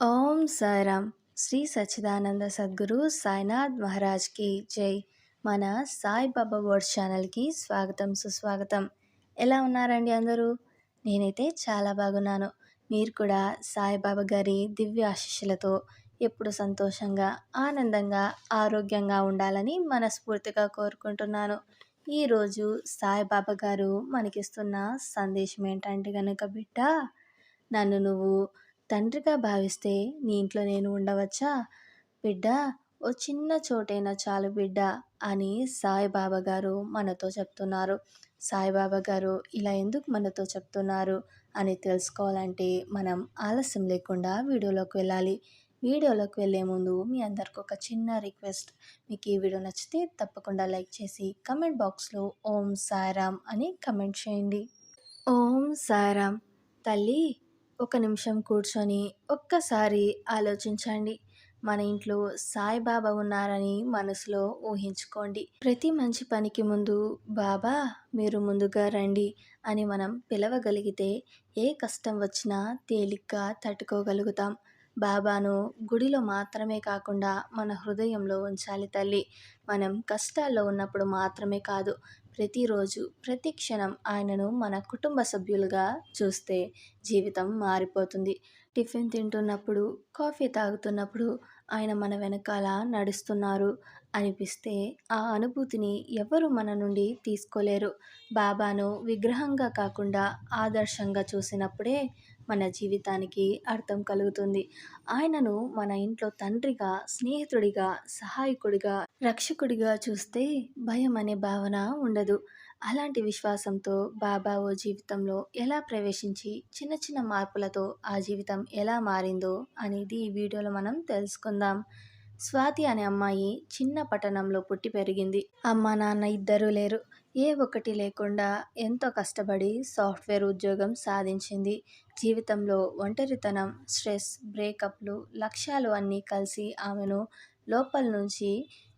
ఓం సాయిరామ్ శ్రీ సచ్చిదానంద సద్గురు సాయినాథ్ మహారాజ్కి జై. మన సాయిబాబా వర్డ్ ఛానల్కి స్వాగతం సుస్వాగతం. ఎలా ఉన్నారండి అందరూ? నేనైతే చాలా బాగున్నాను. మీరు కూడా సాయిబాబా గారి దివ్య ఆశీస్సులతో ఎప్పుడు సంతోషంగా ఆనందంగా ఆరోగ్యంగా ఉండాలని మనస్ఫూర్తిగా కోరుకుంటున్నాను. ఈరోజు సాయిబాబా గారు మనకిస్తున్న సందేశం ఏంటంటే కనుక బిడ్డ నన్ను నువ్వు తండ్రిగా భావిస్తే నీ ఇంట్లో నేను ఉండవచ్చా? బిడ్డ ఓ చిన్న చోటైనా చాలు బిడ్డ అని సాయిబాబా గారు మనతో చెప్తున్నారు. సాయిబాబా గారు ఇలా ఎందుకు మనతో చెప్తున్నారు అని తెలుసుకోవాలంటే మనం ఆలస్యం లేకుండా వీడియోలోకి వెళ్ళాలి. వీడియోలోకి వెళ్ళే ముందు మీ అందరికి ఒక చిన్న రిక్వెస్ట్. మీకు ఈ వీడియో నచ్చితే తప్పకుండా లైక్ చేసి కమెంట్ బాక్స్లో ఓం సాయిరామ్ అని కమెంట్ చేయండి. ఓం సాయిరామ్ తల్లి ఒక నిమిషం కూర్చొని ఒక్కసారి ఆలోచించండి. మన ఇంట్లో సాయిబాబా ఉన్నారని మనసులో ఊహించుకోండి. ప్రతి మంచి పనికి ముందు బాబా మీరు ముందుగా రండి అని మనం పిలవగలిగితే ఏ కష్టం వచ్చినా తేలిగ్గా తట్టుకోగలుగుతాం. బాబాను గుడిలో మాత్రమే కాకుండా మన హృదయంలో ఉంచాలి తల్లి. మనం కష్టాల్లో ఉన్నప్పుడు మాత్రమే కాదు ప్రతిరోజు ప్రతి క్షణం ఆయనను మన కుటుంబ సభ్యులుగా చూస్తే జీవితం మారిపోతుంది. టిఫిన్ తింటున్నప్పుడు కాఫీ తాగుతున్నప్పుడు ఆయన మన వెనకాల నడుస్తున్నారు. అనిపిస్తే ఆ అనుభూతిని ఎవరు మన నుండి తీసుకోలేరు. బాబాను విగ్రహంగా కాకుండా ఆదర్శంగా చూసినప్పుడే మన జీవితానికి అర్థం కలుగుతుంది. ఆయనను మన ఇంట్లో తండ్రిగా స్నేహితుడిగా సహాయకుడిగా రక్షకుడిగా చూస్తే భయం అనే భావన ఉండదు. అలాంటి విశ్వాసంతో బాబా ఓ జీవితంలో ఎలా ప్రవేశించి చిన్న చిన్న మార్పులతో ఆ జీవితం ఎలా మారిందో అనేది ఈ వీడియోలో మనం తెలుసుకుందాం. స్వాతి అనే అమ్మాయి చిన్న పట్టణంలో పుట్టి పెరిగింది. అమ్మ నాన్న ఇద్దరూ లేరు. ఏ ఒక్కటి లేకుండా ఎంతో కష్టపడి సాఫ్ట్వేర్ ఉద్యోగం సాధించింది. జీవితంలో ఒంటరితనం స్ట్రెస్ బ్రేకప్లు లక్ష్యాలు అన్నీ కలిసి ఆమెను లోపల నుంచి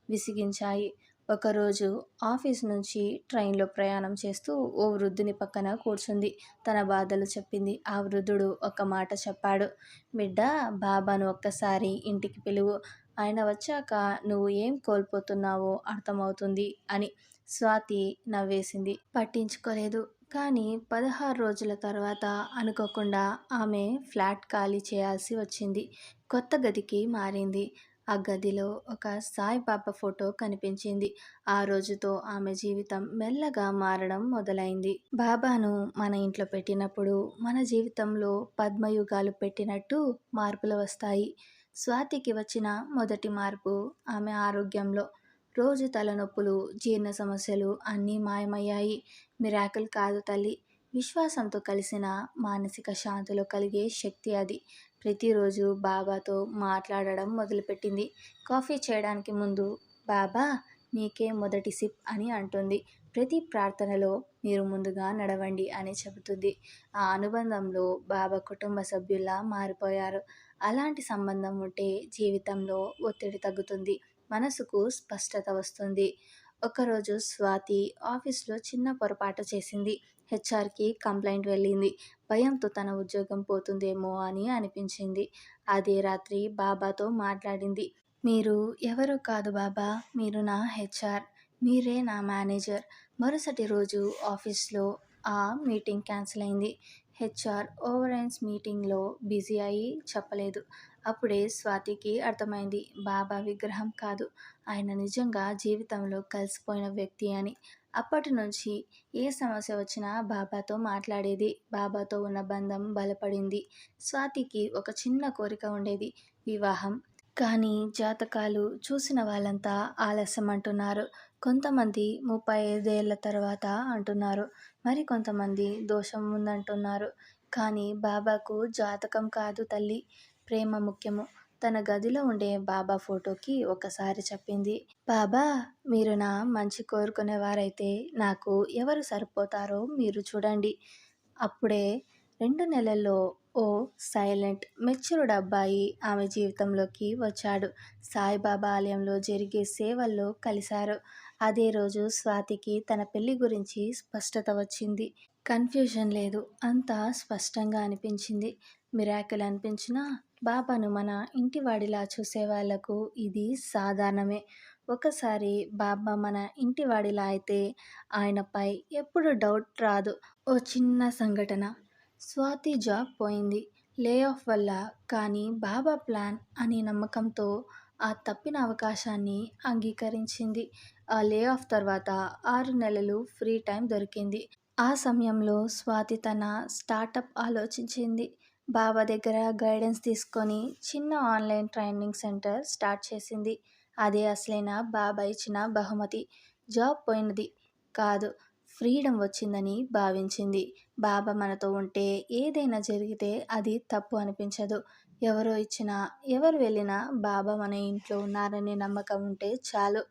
విసిగించాయి. ఒకరోజు ఆఫీస్ నుంచి ట్రైన్లో ప్రయాణం చేస్తూ ఓ వృద్ధుని పక్కన కూర్చుంది. తన బాధలు చెప్పింది. ఆ వృద్ధుడు ఒక మాట చెప్పాడు. బిడ్డ బాబాను ఒక్కసారి ఇంటికి పిలువు. ఆయన వచ్చాక నువ్వు ఏం కోల్పోతున్నావో అర్థమవుతుంది అని స్వాతి నవ్వేసింది. పట్టించుకోలేదు. కానీ పదహారు రోజుల తర్వాత అనుకోకుండా ఆమె ఫ్లాట్ ఖాళీ చేయాల్సి వచ్చింది. కొత్త గదికి మారింది. ఆ గదిలో ఒక సాయిబాబా ఫోటో కనిపించింది. ఆ రోజుతో ఆమె జీవితం మెల్లగా మారడం మొదలైంది. బాబాను మన ఇంట్లో పెట్టినప్పుడు మన జీవితంలో పద్మయుగాలు పెట్టినట్టు మార్పులు వస్తాయి. స్వాతికి వచ్చిన మొదటి మార్పు ఆమె ఆరోగ్యంలో. రోజు తలనొప్పులు జీర్ణ సమస్యలు అన్నీ మాయమయ్యాయి. మిరాకిల్ కాదు తల్లి. విశ్వాసంతో కలిసిన మానసిక శాంతిలో కలిగే శక్తి అది. ప్రతిరోజు బాబాతో మాట్లాడడం మొదలుపెట్టింది. కాఫీ చేయడానికి ముందు బాబా నీకే మొదటి సిప్ అని అంటుంది. ప్రతి ప్రార్థనలో మీరు ముందుగా నడవండి అని చెబుతుంది. ఆ అనుబంధంలో బాబా కుటుంబ సభ్యుల్లా మారిపోయారు. అలాంటి సంబంధం ఉంటే జీవితంలో ఒత్తిడి తగ్గుతుంది మనసుకు స్పష్టత వస్తుంది. ఒకరోజు స్వాతి ఆఫీస్లో చిన్న పొరపాటు చేసింది. హెచ్ఆర్కి కంప్లైంట్ వెళ్ళింది. భయంతో తన ఉద్యోగం పోతుందేమో అని అనిపించింది. అదే రాత్రి బాబాతో మాట్లాడింది. మీరు ఎవరు కాదు బాబా మీరు నా హెచ్ఆర్ మీరే నా మేనేజర్. మరుసటి రోజు ఆఫీస్లో ఆ మీటింగ్ క్యాన్సిల్ అయింది. హెచ్ఆర్ ఓవరెన్స్ మీటింగ్లో బిజీ అయి చెప్పలేదు. అప్పుడే స్వాతికి అర్థమైంది బాబా విగ్రహం కాదు. ఆయన నిజంగా జీవితంలో కలిసిపోయిన వ్యక్తి అని. అప్పటి నుంచి ఏ సమస్య వచ్చినా బాబాతో మాట్లాడేది బాబాతో ఉన్న బంధం బలపడింది. స్వాతికి ఒక చిన్న కోరిక ఉండేది వివాహం కానీ జాతకాలు చూసిన వాళ్ళంతా ఆలస్యం అంటున్నారు. కొంతమంది ముప్పై ఐదేళ్ళ తర్వాత అంటున్నారు. మరి కొంతమంది దోషం ఉందంటున్నారు. కానీ బాబాకు జాతకం కాదు తల్లి. ప్రేమ ముఖ్యము. తన గదిలో ఉండే బాబా ఫోటోకి ఒకసారి చెప్పింది. బాబా మీరు నా మంచి కోరుకునేవారైతే నాకు ఎవరు సరిపోతారో మీరు చూడండి. అప్పుడే రెండు నెలల్లో ఓ సైలెంట్ మెచ్యూర్డ్ అబ్బాయి ఆమె జీవితంలోకి వచ్చాడు సాయిబాబా ఆలయంలో జరిగే సేవల్లో కలిశారు అదే రోజు స్వాతికి తన పెళ్ళి గురించి స్పష్టత వచ్చింది కన్ఫ్యూజన్ లేదు అంతా స్పష్టంగా అనిపించింది మిరాకిల్ అనిపించినా బాబాను మన ఇంటివాడిలా చూసేవాళ్ళకు ఇది సాధారణమే. ఒకసారి బాబా మన ఇంటివాడిలా అయితే ఆయనపై ఎప్పుడు డౌట్ రాదు. ఓ చిన్న సంఘటన. స్వాతి జాబ్ పోయింది. లే ఆఫ్ వల్ల. కానీ బాబా ప్లాన్ అనే నమ్మకంతో ఆ తప్పిన అవకాశాన్ని అంగీకరించింది. ఆ లే ఆఫ్ తర్వాత ఆరు నెలలు ఫ్రీ టైం దొరికింది. ఆ సమయంలో స్వాతి తన స్టార్టప్ ఆలోచించింది. బాబా దగ్గర గైడెన్స్ తీసుకొని చిన్న ఆన్లైన్ ట్రైనింగ్ సెంటర్ స్టార్ట్ చేసింది. అదే అసలైన బాబా ఇచ్చిన బహుమతి. జాబ్ పోయినది కాదు ఫ్రీడమ్ వచ్చిందని భావించింది. బాబా మనతో ఉంటే ఏదైనా జరిగితే అది తప్పు అనిపించదు. ఎవరో ఇచ్చినా, ఎవరు వెళ్ళినా బాబా మన ఇంట్లో ఉన్నారనే నమ్మకం ఉంటే చాలు.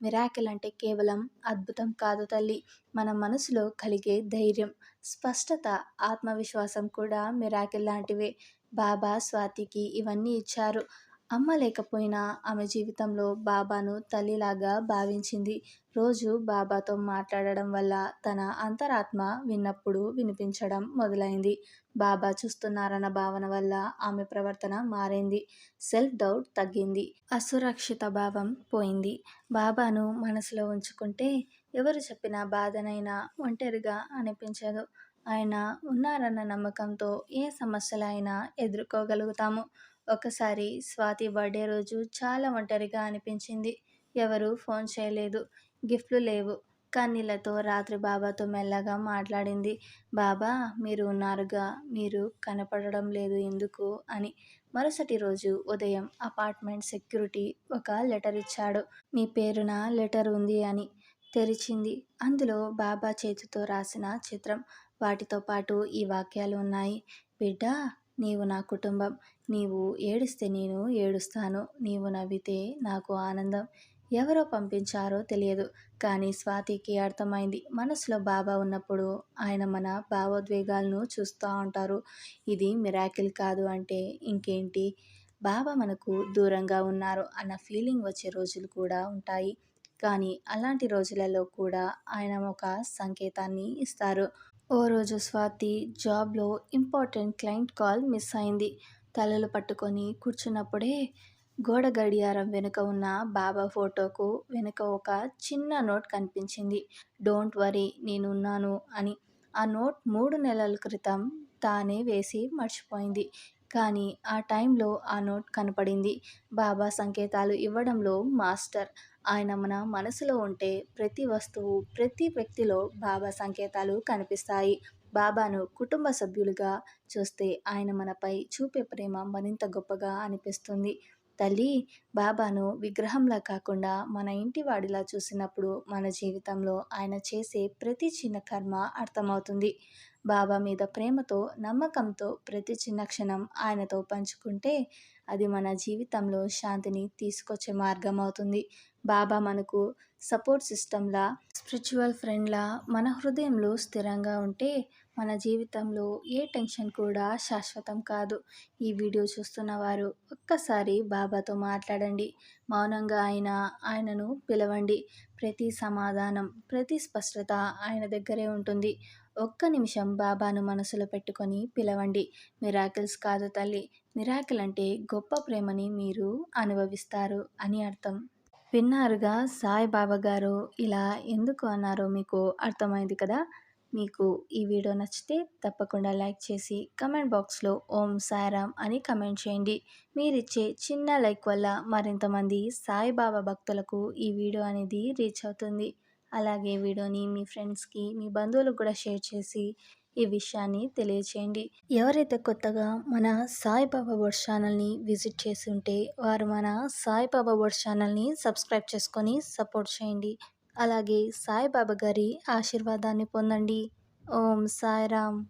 మిరాకిల్ అంటే కేవలం అద్భుతం కాదు తల్లి మన మనసులో కలిగే ధైర్యం, స్పష్టత, ఆత్మవిశ్వాసం కూడా మిరాకిల్ లాంటివే. బాబా స్వాతికి ఇవన్నీ ఇచ్చారు. అమ్మ లేకపోయినా ఆమె జీవితంలో బాబాను తల్లిలాగా భావించింది. రోజు బాబాతో మాట్లాడడం వల్ల తన అంతరాత్మ విన్నప్పుడు వినిపించడం మొదలైంది. బాబా చూస్తున్నారన్న భావన వల్ల ఆమె ప్రవర్తన మారింది. సెల్ఫ్ డౌట్ తగ్గింది. అసురక్షిత భావం పోయింది. బాబాను మనసులో ఉంచుకుంటే ఎవరు చెప్పిన బాధనైనా ఒంటరిగా అనిపించదు. ఆయన ఉన్నారన్న నమ్మకంతో ఏ సమస్యలైనా ఎదుర్కోగలుగుతాము. ఒకసారి స్వాతి బర్త్డే రోజు చాలా ఒంటరిగా అనిపించింది. ఎవరూ ఫోన్ చేయలేదు. గిఫ్ట్లు లేవు. కన్నీళ్ళతో రాత్రి బాబాతో మెల్లగా మాట్లాడింది. బాబా మీరు ఉన్నారుగా. మీరు కనపడడం లేదు ఎందుకు అని. మరుసటి రోజు ఉదయం అపార్ట్మెంట్ సెక్యూరిటీ ఒక లెటర్ ఇచ్చాడు. మీ పేరున లెటర్ ఉంది అని. తెరిచింది. అందులో బాబా చేతితో రాసిన చిత్రం. వాటితో పాటు ఈ వాక్యాలు ఉన్నాయి. బిడ్డా నీవు నా కుటుంబం. నీవు ఏడిస్తే నేను ఏడుస్తాను. నీవు నవ్వితే నాకు ఆనందం. ఎవరో పంపించారో తెలియదు. కానీ స్వాతికి అర్థమైంది. మనసులో బాబా ఉన్నప్పుడు ఆయన మన భావోద్వేగాలను చూస్తూ ఉంటారు. ఇది మిరాకిల్ కాదు అంటే ఇంకేంటి? బాబా మనకు దూరంగా ఉన్నారు అన్న ఫీలింగ్ వచ్చే రోజులు కూడా ఉంటాయి. కానీ అలాంటి రోజులలో కూడా ఆయన ఒక సంకేతాన్ని ఇస్తారు. ఓ రోజు స్వాతి జాబ్లో ఇంపార్టెంట్ క్లయింట్ కాల్ మిస్ అయింది. తలలు పట్టుకొని కూర్చున్నప్పుడే గోడ గడియారం వెనుక ఉన్న బాబా ఫోటోకు వెనుక ఒక చిన్న నోట్ కనిపించింది. డోంట్ వరీ నేనున్నాను అని. ఆ నోట్ మూడు నెలల క్రితం తానే వేసి మర్చిపోయింది. కానీ ఆ టైంలో ఆ నోట్ కనపడింది. బాబా సంకేతాలు ఇవ్వడంలో మాస్టర్. ఆయన మన మనసులో ఉంటే ప్రతి వస్తువు, ప్రతి వ్యక్తిలో బాబా సంకేతాలు కనిపిస్తాయి. బాబాను కుటుంబ సభ్యులుగా చూస్తే ఆయన మనపై చూపే ప్రేమ మరింత గొప్పగా అనిపిస్తుంది. తల్లి బాబాను విగ్రహంలా కాకుండా మన ఇంటివాడిలా చూసినప్పుడు మన జీవితంలో ఆయన చేసే ప్రతి చిన్న కర్మ అర్థమవుతుంది. బాబా మీద ప్రేమతో, నమ్మకంతో ప్రతి చిన్న క్షణం ఆయనతో పంచుకుంటే అది మన జీవితంలో శాంతిని తీసుకొచ్చే మార్గం అవుతుంది. బాబా మనకు సపోర్ట్ సిస్టంలా స్పిరిచువల్ ఫ్రెండ్లా మన హృదయంలో స్థిరంగా ఉంటే మన జీవితంలో ఏ టెన్షన్ కూడా శాశ్వతం కాదు. ఈ వీడియో చూస్తున్న వారు ఒక్కసారి బాబాతో మాట్లాడండి. మౌనంగా ఆయన ఆయనను పిలవండి. ప్రతి సమాధానం, ప్రతి స్పష్టత ఆయన దగ్గరే ఉంటుంది. ఒక్క నిమిషం బాబాను మనసులో పెట్టుకొని పిలవండి. మిరాకిల్స్ కాదు తల్లి మిరాకిల్ అంటే గొప్ప ప్రేమని మీరు అనుభవిస్తారు అని అర్థం. విన్నారుగా సాయిబాబా గారు ఇలా ఎందుకు అన్నారో మీకు అర్థమైంది కదా. మీకు ఈ వీడియో నచ్చితే తప్పకుండా లైక్ చేసి కమెంట్ బాక్స్లో ఓం సాయిరామ్ అని కమెంట్ చేయండి. మీరిచ్చే చిన్న లైక్ వల్ల మరింతమంది సాయిబాబా భక్తులకు ఈ వీడియో అనేది రీచ్ అవుతుంది. అలాగే వీడియోని మీ ఫ్రెండ్స్కి, మీ బంధువులకు కూడా షేర్ చేసి ఈ విషయాన్ని తెలియచేయండి. ఎవరైతే కొత్తగా మన సాయిబాబా వర్డ్స్ ఛానల్ని విజిట్ చేసి ఉంటే వారు మన సాయిబాబా వర్డ్స్ ఛానల్ని సబ్స్క్రైబ్ చేసుకొని సపోర్ట్ చేయండి. అలాగే సాయిబాబా గారి ఆశీర్వాదాన్ని పొందండి. ఓం సాయిరామ్